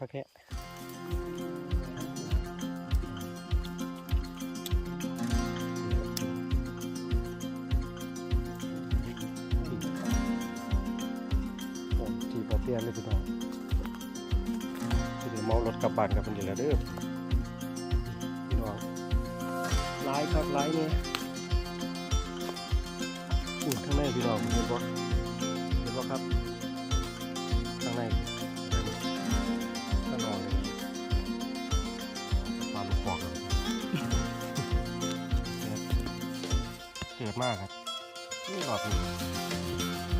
พักแค่โอ้ทีพอเตี้ยเลยพี่น้องทีนี้เมารถกลับบ้านกันเป็นอยู่แล้วเด้อพี่น้องไล่ครับไล่เนี่ยอุ่นข้างในพี่น้องเห็นบ่เดมากครับนี่หลอดนี่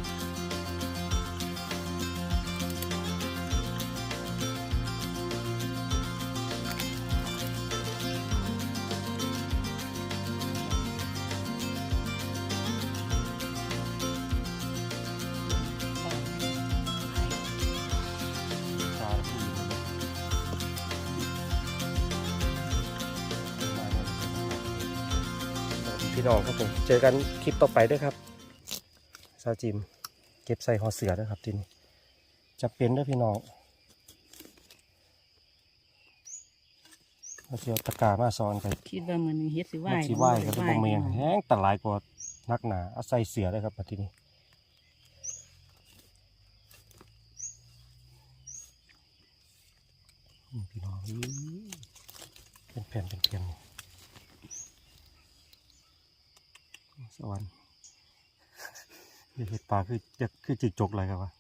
พี่น้องครับผม เจอกันคลิปต่อไปด้วยครับซาวจิม เก็บใส่หอเสือด้วยครับทีนี้จะเป็นด้วยพี่น้องเราเสียวตะกร้ามาซ้อนกันคิดว่ามันเฮ็ดสิไหวมันสีไหวกันเป็นบงเมียงแห้งแต่หลายกว่านักหนาเอาใส่เสือเลยครับมาทีนี้อืมพี่น้องอื้อเป็นแผ่นเป็นแผ่นส วรรค์นี่เห็ดปลาคือจะคือจิกจกอะไรครับวะ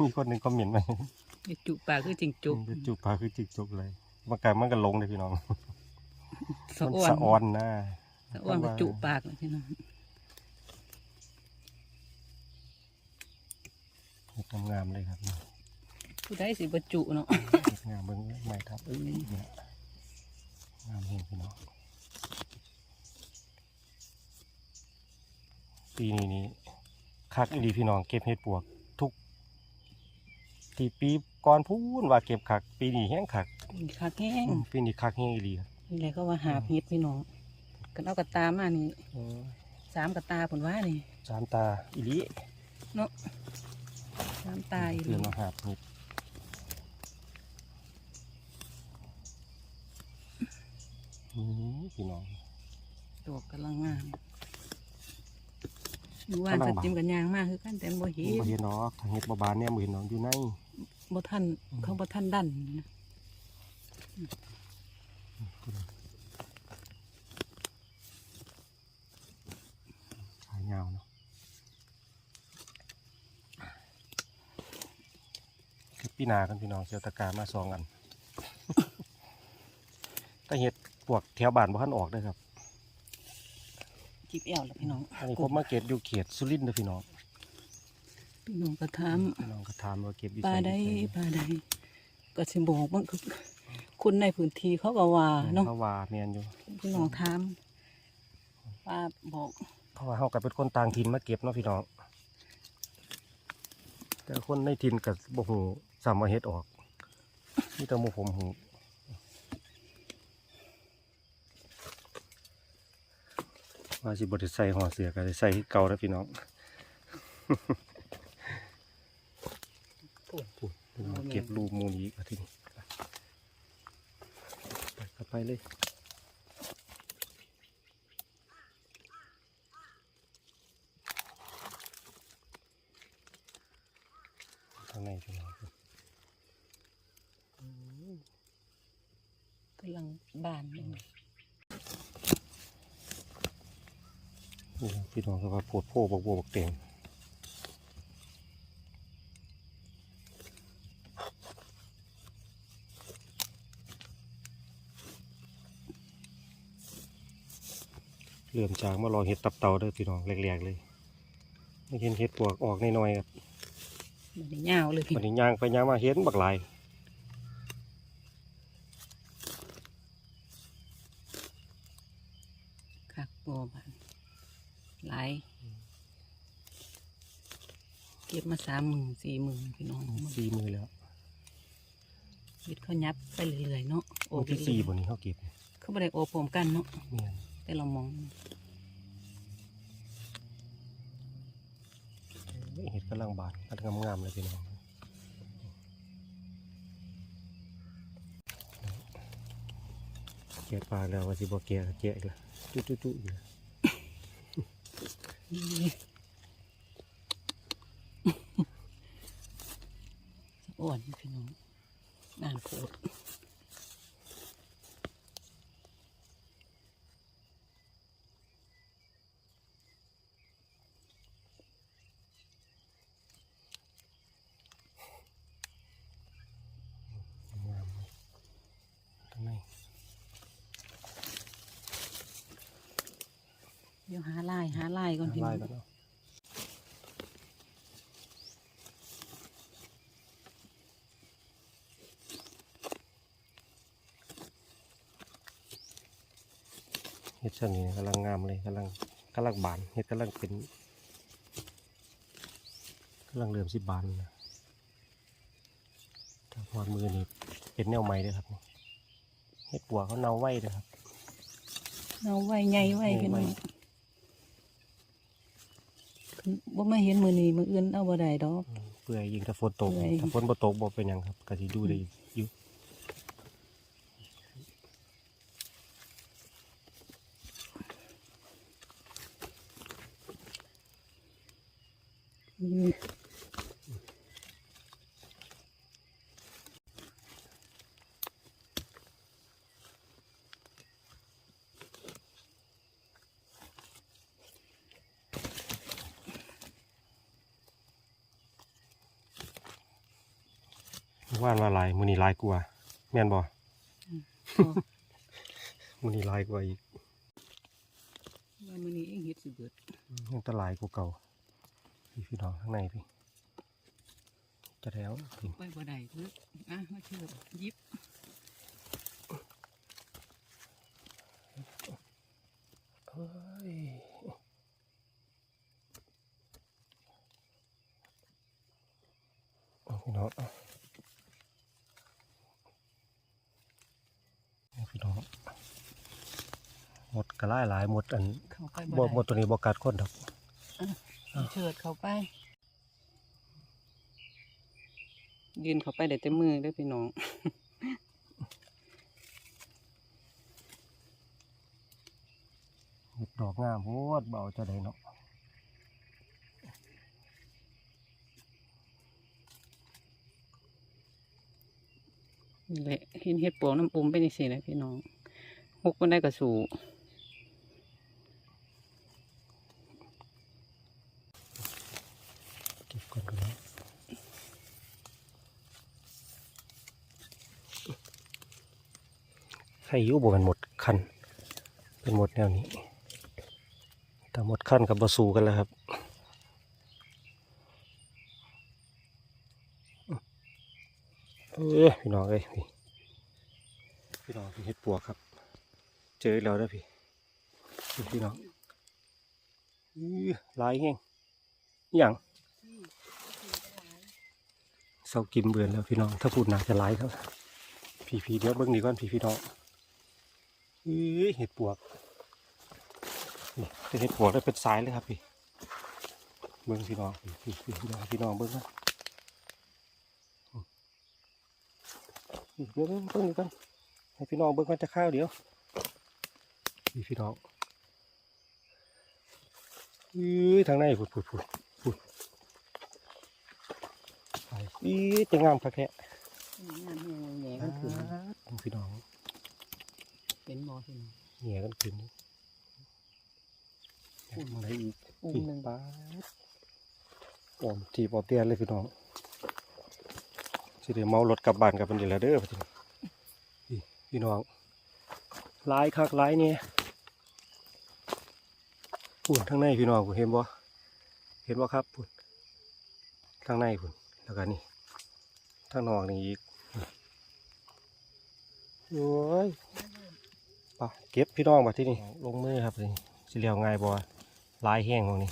มีคนหนึ่งคอมเมนต์มาจุปากคือจิงจุกเป็นจุกปลาคือจิกจกเลยมันกลายมันก็ลงเลยพี่น้องสะมันอ้วนสะออนนะสะอ้วนกับจุปากเลยพี่น้องเฮ็ดงามๆเลยครับผู้ใดสิบ่จุเนาะเฮ็ดงามเบิ้งใหม่ครับเอ้ยเนี่ยงามเห็นพี่น้อง ปีนี้นี่คักอีดีพี่น้องเก็บเห็ดปวกทุกที่ปีก่อนพูนว่าเก็บคัก ปีนี้แห้งคักนี่คักแห้งอืมปีนี้คักแห้งอีดีครับนี่แหละก็ว่าหาบเฮ็ดพี่น้องกันเอากระตามานี่โอ้ยสามกระตาผลว่านี่สามตาอีดีเนาะสามตาอีเตือนมาหาบเห็ดนี่พี่น้องดอกกำลังงาม อยู่ว่านกำลัสงบานจิมกันยางมากคือกันแต่บ่เห็นบ่เห็นดอกทางเห็ดบ่บานเนี่ยบ่เห็นดอกอยู่ในบ่ทันเขาบ่ทันดันนะขายยาวเนาะคือปีหนากันพี่น้องเสียวตะกร้ามาสองอันแต่เห็ดปวกแถวบ้านบ่ทันออกเลยครับ จิบแอวแล้วพี่น้องอันนี้ผมมาเก็บอยู่เขตสุรินทร์เด้อพี่น้องพี่น้องก็ถามพี่น้องก็ถามว่าเก็บอยู่ปลาไสใดอยู่ไสปลาใดก็สิบอกมันคือคนในพื้นที่เขาก็ว่าเนาะเพราะว่าแม่นอยู่พี่น้องถามป้าบอกเพราะว่าเฮาก็เป็นคนต่างถิ่นมาเก็บเนาะพี่น้องแต่คนในถิ่นก็บ่ฮู้ซ้ำว่าเฮ็ดออกมีแต่หมู่ผมฮู้ ว่าสิบ่ได้ใส่ห่อเสือก็ได้ใส่คือเก่าแล้วพี่น้องพี่น้องเก็บรูปมูลอีกอาทีนี้ไปเข้าไปเลยข้างในพี่น้อง กำลังบานอยู่ นี่ครับพี่ น้องก็ว่าโพดโพบกบัวบกเต็งเริ่มจากมารอเห็ดตับเต่าเด้อพี่น้องแรกๆเลยไม่เห็นเห็ดปวกออกน้อยๆครับมันได้ยาวเลยพี่วันนี้ย่างไปย่างมาเห็นบักหลาย็บมาสามหมื่นสี่หมื่นพี่น้องสี่มือแล้วยึดเขายับไปเรื่อยเนาะโอ้มือที่สี่บนนี้เขาเก็บเขาไม่ได้โอโผมกันเนาะแต่เรามองเห็ดกำลังบานกำลังงามๆเลยพี่น้องเกียปลาแล้วว่าสิบอกเกียเกียอีกละจุ๊จุ๊จุ๊อยู่ อ่อนพี่น้องนานโคตรงามเลยข้างในเดี๋ยวหาลายหาลายก่อนพี่น้ลาอยง แล้วเนาะเฮ็ดช่างนี้กำลังงามเลยกำลังกำลังบานเฮ็ดกำลังเป็นกำลังเริ่มสิบานนะถ้าพอดมือนี่เป็นแนวใหม่เลยครับนี่เฮ็ดปัวเขาเนาไว้เลยครับเอาไว้ใหญ่ไว้พี่น้องไว้บ่มาเห็นมือนี้มืออื่นเอาบ่ได้ดอกอืมเปื่อยยิงถ้าฝนตกเปื่อยถ้าฝนบ่ตกบ่เป็นหยังครับก็สิดูได้อยู่ อืมว่านว่า หลายมื้อนี้หลายกว่าแม่นบ่พอมื้อนี้หลายกว่าอีกว่ามือนี้เองเฮ็ดสิเบิดยังแตหลายกว่าเก่าพี่พี่น้องข้างในพี่ จะแล้วพี่ไปบ่ได้เด้ออะมาเชิญหยิบเอ้ยเอาพี่น้องเอาเอาพี่น้อง หมดกระไล่หลายหมดอันเข้าไปบ่บ่หมได้ดตัวนี้บ่กัดคนดอกเชิดเข้าไป ยืนเข้าไปได้แต่มือเด้อพี่น้อง เห็ดดอกงามโพดเบาจะได้เนาะนี่แหละเห็นเห็ดปวงน้ำอมไปนี่สินะพี่น้องหกมันได้กระสู เก็บก่อนกันนะใคร อยู่บ่กันหมดคันเป็นหมดแนวนี้ แต่หมดขั้นกับบาสูกันแล้วครับเออพี่น้องเอ้ยพี่พี่น้องพี่เฮ็ดปวกครับ เจอแล้วนะพี่พี่น้องอื้อลายแห้งอย่างเสากิมเบือนแล้วพี่น้อง ถ้าพูดหนาจะหลายครับพี่พี่เดี๋ยวเบิ้งดีก่อนพี่พี่น้อง เห็ดปวกนี่เป็นเห็ดปวกแล้วเป็นสายเลยครับพี่ เบิ้งพี่น้องพี่พี่พี่พี่น้องพี่น้องเบิ้งนะอืมเดี๋ยวเบิ้งเบิ้งดีก่อนให้พี่น้องเบิ้งกันจะข้าวเดี๋ยวพี่พี่น้องอื้อทางในผุดผุดผุดผุดไปอื้อจะงามคักแค่งานแหน่กันขึ้นพี่น้อง เป็นหมอพี่น้องเหนียกันขึ้นอุ่นอะไรอีกอุ้มหนึ่งปลาปอมทีปอเตียนเลยพี่น้องสิเดี๋ยวเมารถกลับบ้านกลับเป็นเดี๋ยวแล้วเด้อพี่น้องพี่พี่น้องหลายคักหลายเนี่ยปุ่นทางในพี่น้องผมเห็นบ่เห็นบ่ครับปุ่นทางในปุ่นแล้วก็นี่ทางนอกนี่อีกโอ้ย ปะเก็บพี่น้องมาที่นี่ลงมือครับนี่สิเลียวง่ายบ่ลายแห้งของนี่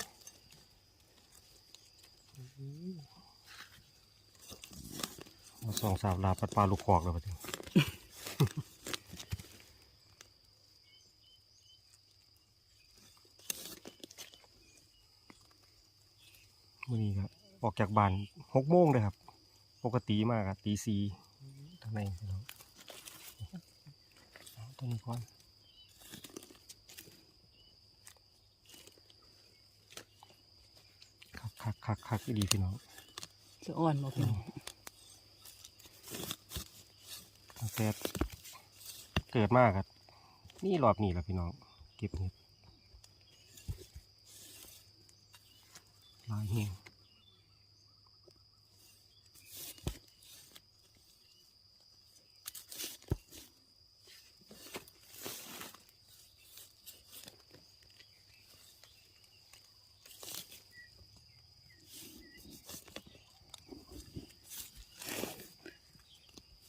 มาสองสามลาปัดปลาลูกคอกแล้วปะทีมื่อนี้ครับ ออกจากบ้านหกโมงเลยครับ ปกติมากอะตีสี่ทางในพี่น้องเอาตัวนี้ก่อน คักคักคักดีพี่น้องจะอ่อนบ่พี่น้องตั้งแต่เกิดมากครับนี่รอบนี้แหละพี่น้อง เก็บเห็ดหลายแหง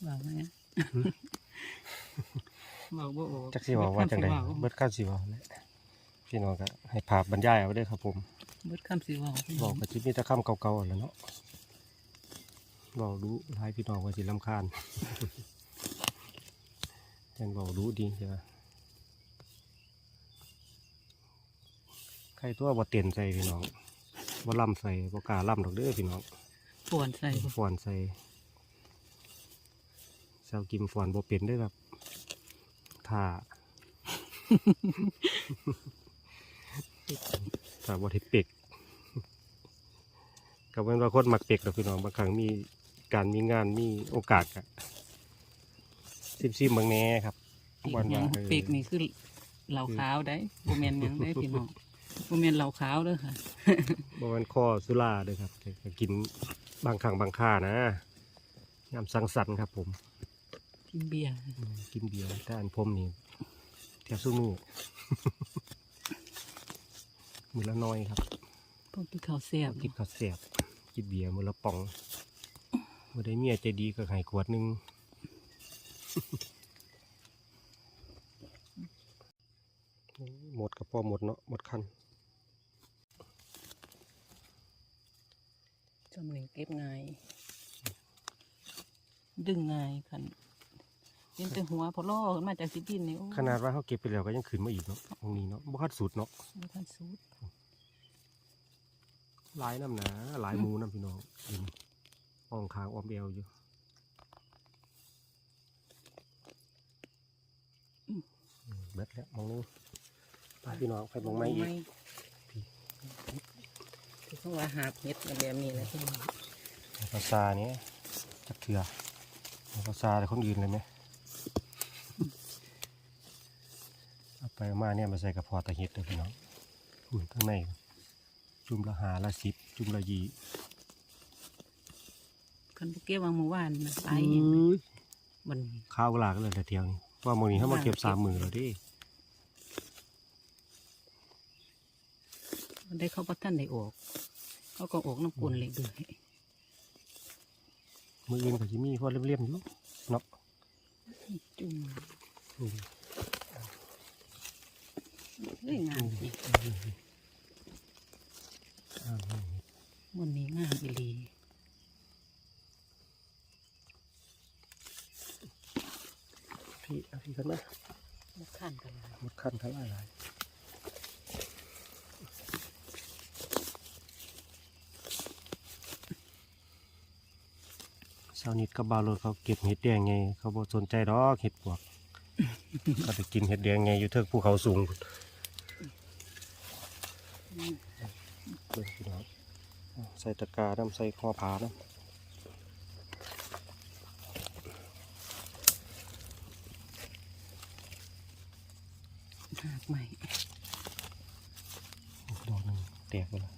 ว่าไหมอะ เว้าบ่ออกจักสิบอกว่าจังไดเบิเบิดดข้าวสิบอกแหละพี่น้องก็ให้ภาพบรรยายเอาเด้อครับผม เบิดคำสิเว้าพี่บน้ออกงกระจิบมีแตะคำเก่าๆแล้วเนาะบอกรู้หลายพี่น้องว่าสิลำคาญ ยังบอกรู้ดีใช่ไหมใครตัวบ่เตียนใส่พี่น้องบ่ล่ำใส่บ่กล้าล่ำดอกเด้อพี่น้องปวนใส่บ่ ฟอนใส่ เซากิมฟอนบ่เป็นเด้อครับถ้าถ้าบ่ได้เป็กก็เป็นว่าคนมักเป็กดอกพี่น้องบางครั้งมีการมีงานมีโอกาสอะซิมซิมๆบางแหน่ครับปีกวันหยัว่างเออปีกนี่คือเหล่าขาวได้บ่แม่นหยังได้พี่น้องบ่แม่นเหล่าขาวเด้อค่ะบ่แมันข้อสุราเด้อครับแต่ก็กินบางครั้งบางค่านะยามสังสรรค์ครับผม กินเบียร์อืมกินเบียร์แต่อันผมนี่แทบสู้มือมือละน้อยครับพวกกินข้าวแซ่บกินข้าวแซ่บกินเบียร์มือละป่องมื่อได้เมียใจดีก็ให้ขวดหนึงหมดกับพ่อหมดเนาะหมดคันจำหนึ่งเก็บง่ายดึงง่ายคัน เห็นแต่หัวพอล่อขึ้นมาจากสิดินนี่โอ้ขนาดว่าเขาเก็บไปแล้วก็ยังขึ้นมาอีกเนาะตรงนี้เนาะบ่คัดสุดเนาะบ่ทันสูดหลายน้ำหนาหลายหมูน้ำพี่น้องกินอ่องคางออมเอวอยู่อืมเบ็ดแล้วมองนู้นไปพี่น้องไปมองไม้อีก คือเขาว่าหาบเห็ดกันแบบนี้แหละพี่น้องภาษาเนี้ยจักเถื่อภาษาแต่คนอื่นเลยไหมเอาไปเอา มาเนี่ยมาใส่กระเพาะตะเห็ดเลยพี่น้องอุ่นข้างในจุ่มละหาละสิบจุ่มละยีคันพวกเก็บวางเมื่อวานนะไปเอ้ยมันข้าวกลาก็เลยแต่เที่ยวนี่ว่าโมอนี้เขามาเก็บสามมือแล้วดิมันได้เข้าพัท่านได้ออก เขาก็ออกน้ำกลนเลยด้วยมืออื่นก็จะมีพอเรียบๆอยู่เนาะจุ่มอืม เฮ้ยงามสิมันนี้งามอีหลีพี่เอาพี่กันนะมาขั้นกันหมดขั้นทั้งหลายชาวนิดกับบาวรถเขาเก็บเห็ดแดงไง เขาบ่สนใจดอกเห็ดปวกเขาจะกินเห็ดแดงไงอยู่เทิงภูเขาสูง เบิ่งพี่น้องใส่ตะกร้าน้ำใส่คอผาน้ำหากใหม่ดอกหนึ่งแตกไปแล้ว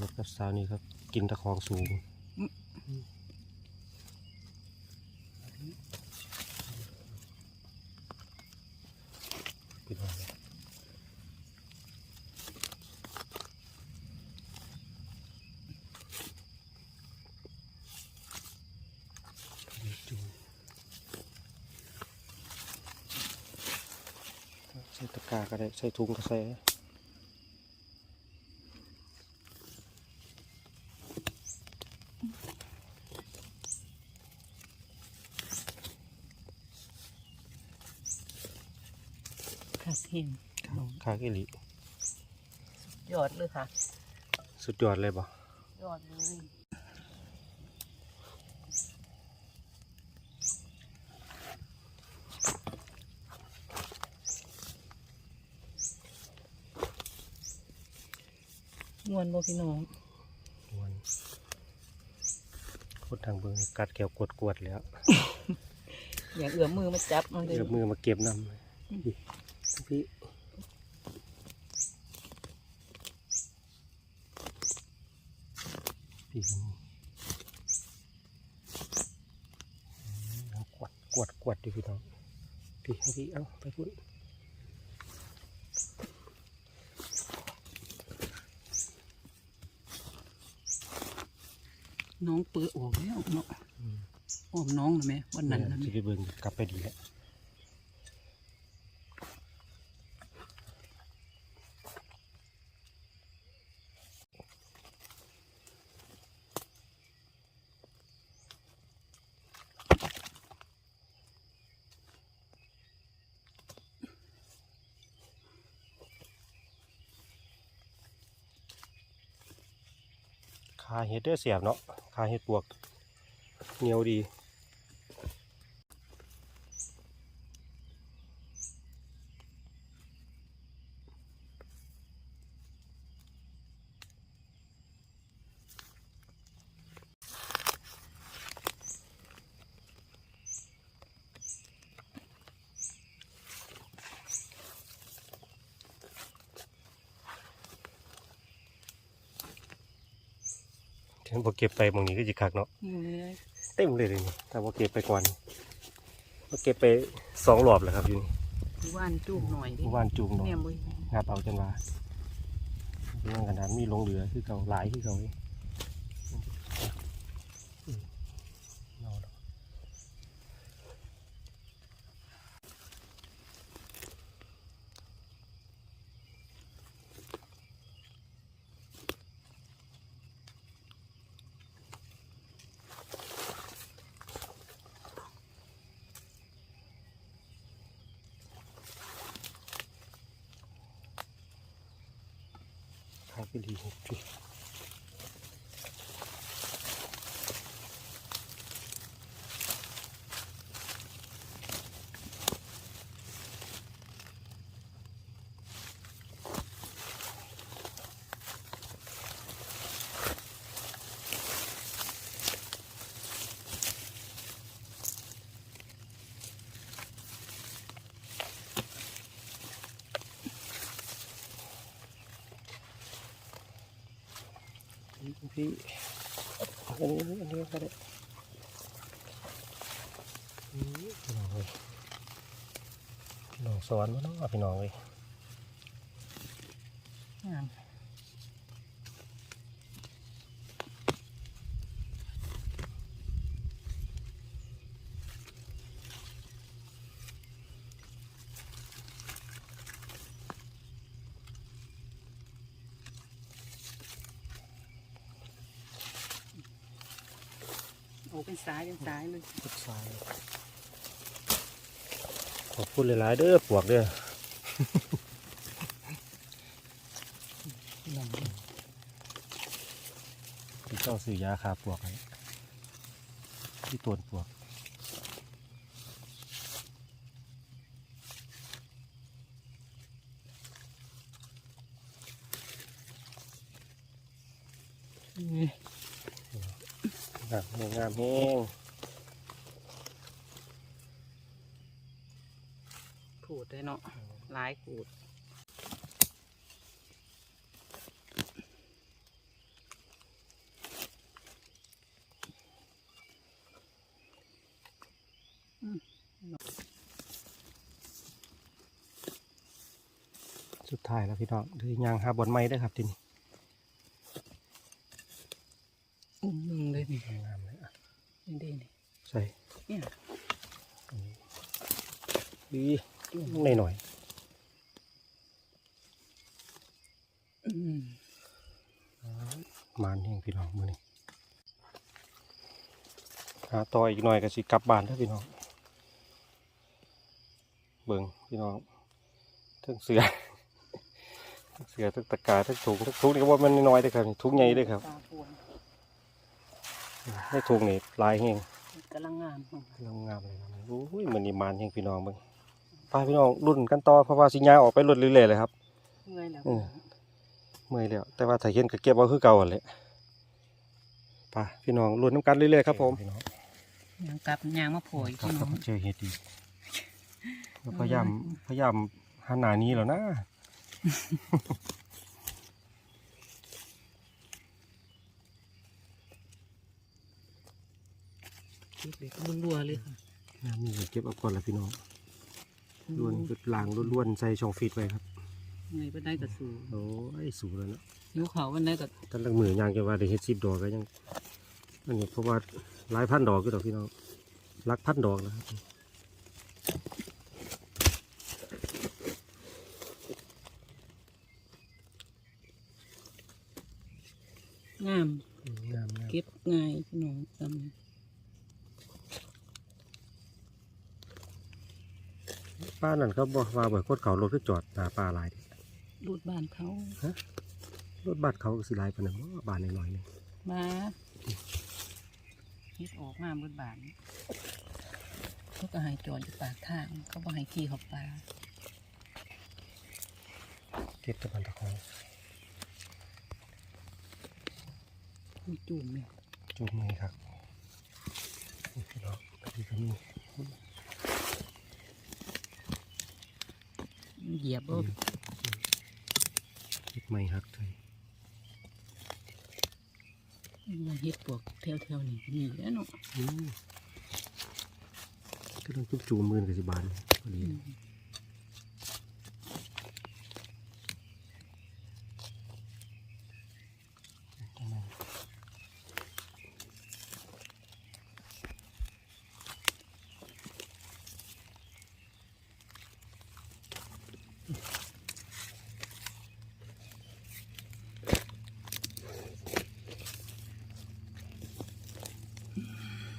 รถกับสาวนี่ครับ กินตะคองสูงปิดไว้เลยจูใส่ตะกร้าก็ได้ ใส่ถุงก็ใส่ค่ะเห็นคากิลิยอดเลยค่ะ สุดยอดเลยบ่ยอดเลย วนบ่พี่น้องมันคนทางเบิงกัดแก้วกวดกวดๆแล้ว อย่าเอื้อมมือมาจับมันเลยเดี๋ยวมือมาเก็บน้ำเลยพี่พี่พี่ก็มีอืมกวดกวดกวดดิพี่น้องพี่พี่เอาไปพูด น้องเปื้อโอ้แล้วเนาะอ้อมน้องนะแม่วันนั้นนะจะแม่ไปเบิ่งกลับไปดีแล้วขาเห็ดเด้อเสียบเนาะ คาเห็ดปวกเหนียวดี ถึงพอเก็บไปหมองนี้ก็จะคักเนาะนี่เลยเต็มเลยเลยนี่ถ้าพอเก็บไปก่อนพอเก็บไปสองรอบแล้วครับอยู่นี่ที่ว่านจูบหน่อยดิเมื่อวานจูงเนาะแม่บ่ยงับเอาจนว่าเรื่องกันนั้นมีลงเหลือคือเก่าหลายคือเก่าเลย ขายไที่อันนี้อันนี้ก็ได้น้องเลยพี่น้องสอนมาเนาะพี่น้องเลย เป็นสายเป็นสายเลยพุดซ้ายขอบคุณหลายๆเด้อปวกเด้อที่เจ้าซื้อยาคาปวกให้ที่ตวนปวก นี่ งาม แห้งงามแห้งขูดเลยเนาะหลายขูดอืมสุดท้ายแล้วพี่น้องคือยางหาบอนไม้ได้อครับทีนี้ อุ้มหนึ่งเลยนี่ งามๆเลยอะ นี่เด้นี่ ใส่ เนี่ย ดีหน่อยหน่อย อืม ๆมานแห้งพี่น้องมือนี้ หาต่ออีกหน่อยก็สิกลับบ้านเด้อพี่น้อง เบิ่งพี่น้องทั้งเสือทั้งเสือทั้งตะกร้าทั้งถุงทั้งถุงนี่ก็ว่ามันน้อยๆเด้อครับนี่ถุงใหญ่เด้อครับตาพวงในถุงนี่ลายแห้งกำลังงามของงามงามเลยครับโอ้ยมันนี่มานแห้งพี่น้องเบิ่งไปพี่น้องรุ่นกันต่อเพราะว่าสิยางออกไปรุ่นเรื่อยๆเลยครับเมื่อยแล้วอืมเมื่อยแล้วแต่ว่าถ้าเห็นก็เก็บเอาคือเก่าหั่นแหละไปพี่น้องลุ้นน้ำกันเรื่อยๆครับผม พี่น้องยังกลับยางมาโผล่อีกครับพี่น้องเจอเห็ดอีกพยายามพยายามหันหน้านี้แล้วนะเก็บแบบรัวๆเลยค่ะน้ำนี่เก็บเอาก่อนละพี่น้องล้วนล้างล้วนๆใส่ช่องฟีดไว้ครับไงก็ได้กระสูโอ้ยสูงแล้วเนาะนิ้วเขาวันได้กับตั้งแต่มือยางจะว่าได้เฮ็ดสิบดอกก็ยังอันนี้เพราะว่า หลายพันดอกก็ดอกพี่น้องหลักพันดอกนะครับงามอืมงามงามเก็บง่ายพี่น้องจป้านั่นเขาบอกว่าเบิกโคตรเขารถก็จอดหน้าป้าหลายเด้ำรูดบ้านเขารถบัสเขาก็สิหลายปานนั้นบ่บ้านน้อยๆหนึงมา เฮ็ดออกมาเบิดบานเขาก็ให้จอดอยู่ปากทาง เขาบ่ให้ขี่เขาป่าเก็บแตะบันตะคองมีจุ่มเนี่ยจูบมือครับนี่พี่น้องอันนี้ก็มีเหยียบบ่เก็บไม้หักเลย มันเฮ็ดพวกแถวๆนี้นี่แหล้วเนาะอืมก็ต้องจุบจูมือกับสิบานพอดี อืม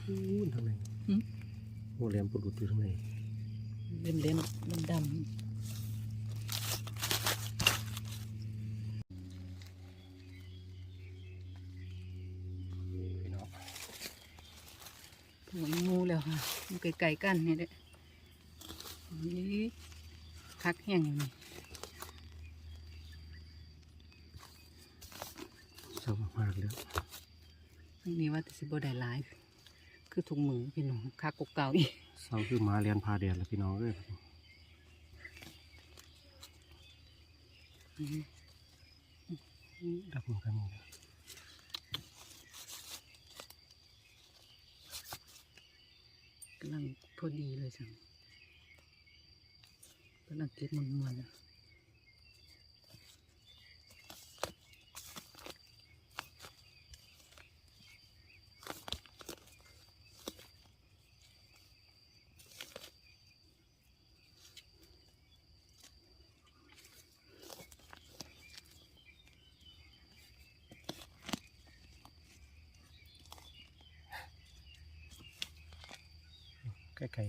อู้นทางไหน อืม โอ้แหลมปลุดอยู่ทางไหน เล่มเล่มๆดำ พี่น้อง ๆหัวงูแล้วค่ะมัน ไกลๆกันนี่แหละนี่คักแห้งอยู่นี่เศร้ามากๆแล้วนี่ว่าแต่สิบ่ได้หลาย คือถุงมือพี่น้องคักกว่าเก่าอีกเศร้าคือหมาเรียนพาแดดแล้วพี่น้องเอ้ยอืมดับมือกันมือ กำลังพอดีเลยจังกำลังเก็บมันมันๆ ใกล้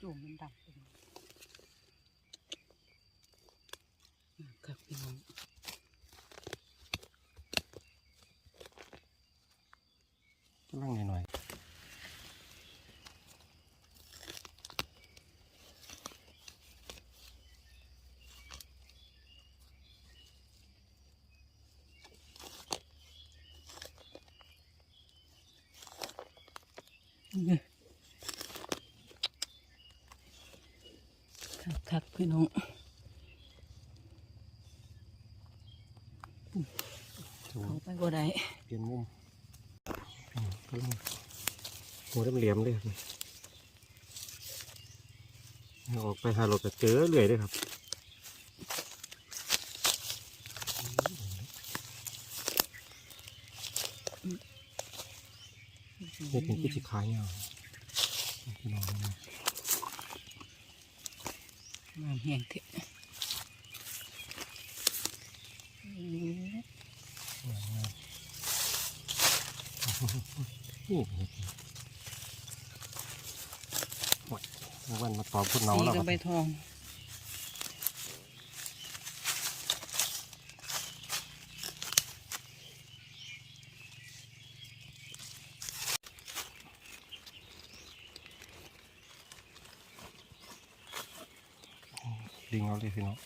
จุ่มมันดำเป็นครับพี่น้อง ๆกำลังหน่อยๆ คักคักพี่น้องจูเขาไปบ่ได้เปลี่ยนมุมพี่น้องกำลังโหเหลี่ยมๆเลยครับนี่ออกไปหารถก็เจอเรื่อยเลยครับ เฮ็ดนี่คือสิขายเงาพี่น้องนะน้ำแห้งเถอะนี่เฮ็ดโอ้ยวันมาตอบคุณเนาสีแล้วกัครับใบทอง เอาเลยพี่น้อง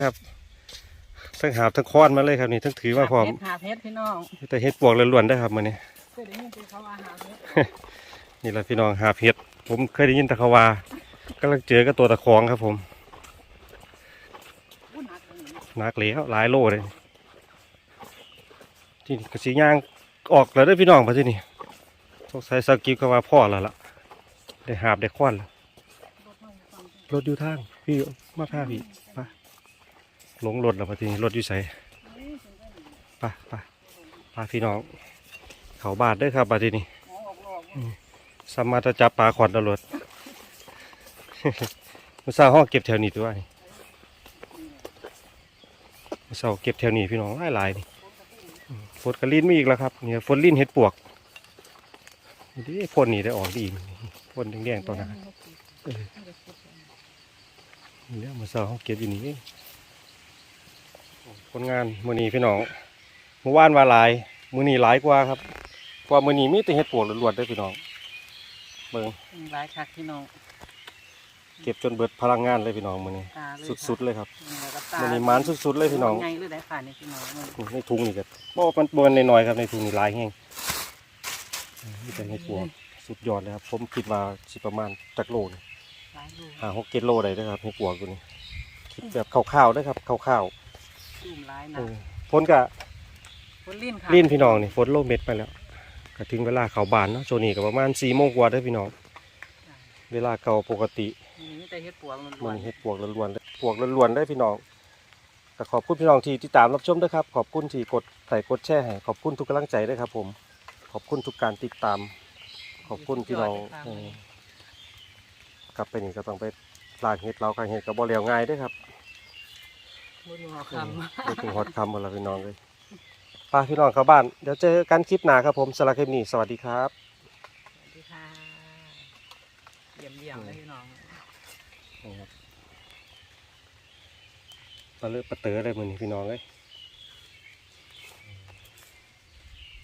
ครับทั้งหาบทั้งค้อนมาเลยครับนี่ทั้งถือมาพร้อมหาเพชรพี่น้องแต่เห็ดปวกล้วนๆได้อครับมันนี่เคยได้ยินเป็นเขาว่าหาเพชรนี่แหละพี่น้องหาบเห็ดผมเคยได้ยินแตะเขาว่ากำลังเจอกับตัวตะคองครับผมอุ้ยห นักเลยเนี่ยหนักเหลวหลายโลเลยที่นี่กระสีย่างออกแล้วได้พี่น้องมาที่นี่สงสัยสกิปก็ว่าพ่อแล้วล่ะ ได้หาบได้ควันแล้วรถอยู่ทาง พี่มาพาพี่ไปหลงรถแล้วมาที่นี่รถอยู่ใส่ไปไปไปพี่น้อง เขาบาดได้ครับมาที่นี่สามารถจะจับปลาขอดตำรวจมาเศร้างห้องเก็บแถวนี้ตัวนี่มา เศร้าเก็บแถวนี้พี่น้องหลายลายๆนี่ฝนกระลินไม่อีกแล้วครับเนี่ยฝนลิ้นเห็ดปวกนี่ดิฝนนี่ได้ออกดีฝนแดงๆตอนนั้นเนี่แหล้วมาเศร้าเก็บอยู่นี่เองผลงานมือนีพี่น้องเมื่อวานว่าหลายมือนีหลายกว่าครับเพราะว่ามือนีมีแต่เห็ดปวกหล้วนๆเด้พี่น้องเบิ่งหลายคักพี่น้อง เก็บจนเบิดพลังงานเลยพี่น้องมื้อนี้ตาเลยสุดๆเลยครับๆมื้อนี้หมานสุดๆเลยพี่น้องไงหรือได้ค่ะนี่พี่น้องมันในถุงนี่ก็บ่มันบ่มันน้อยๆครับในถุงนี่หลายแห้งนี่เป็นเห็ดปวกสุดยอดเลยครับผมคิดว่าสิประมาณจักโลนี่หลายลูกห้าหกเจ็ดโลได้นะครับเห็ดปวกตัวนี้คิดแบบคร่าวๆได้อครับคร่าวจุ่มหลายๆนะเออฝนก็คนลิ้นค่ะลิ้นพี่น้องนี่ฝนโลเม็ดไปแล้วก็ถึงเวลาเข้าบ้านเนาะช่วงนี้ก็ประมาณ4โมงกว่าเด้อพี่น้อง เวลาเก่าปกติ นี่แต่เฮ็ดปวกมันมันเห็ดปวกล้วนๆเลยปวกล้วนๆได้พี่น้องก็ขอบคุณพี่น้องที่ติดตามรับชมด้วยครับ ขอบคุณที่กดใส่กดแชร์ให้ขอบคุณทุกกำลังใจด้วยครับ ผม ขอบคุณทุกการติดตาม ขอบคุณพี่น้องเออกลับไปนี่ก็ต้องไปล้างเห็ดเรากางเห็ดกับบ่แล้วง่ายเด้วยครับบุญหัวเอคำอไปถึงฮอดคำหมดแล้วพี่น้องเลยไป้าพี่น้องเข้าบ้านเดี๋ยวเจอกันคลิปหน้าครับผมสำหรับคลิปนี้สวัสดีครับสวัสดีค่ะเยี่ยมเยี่ยมเลยพี่น้อง นี่ครับ ปลาเลือกปลาเต๋ออะไรมือนี้พี่น้องเลย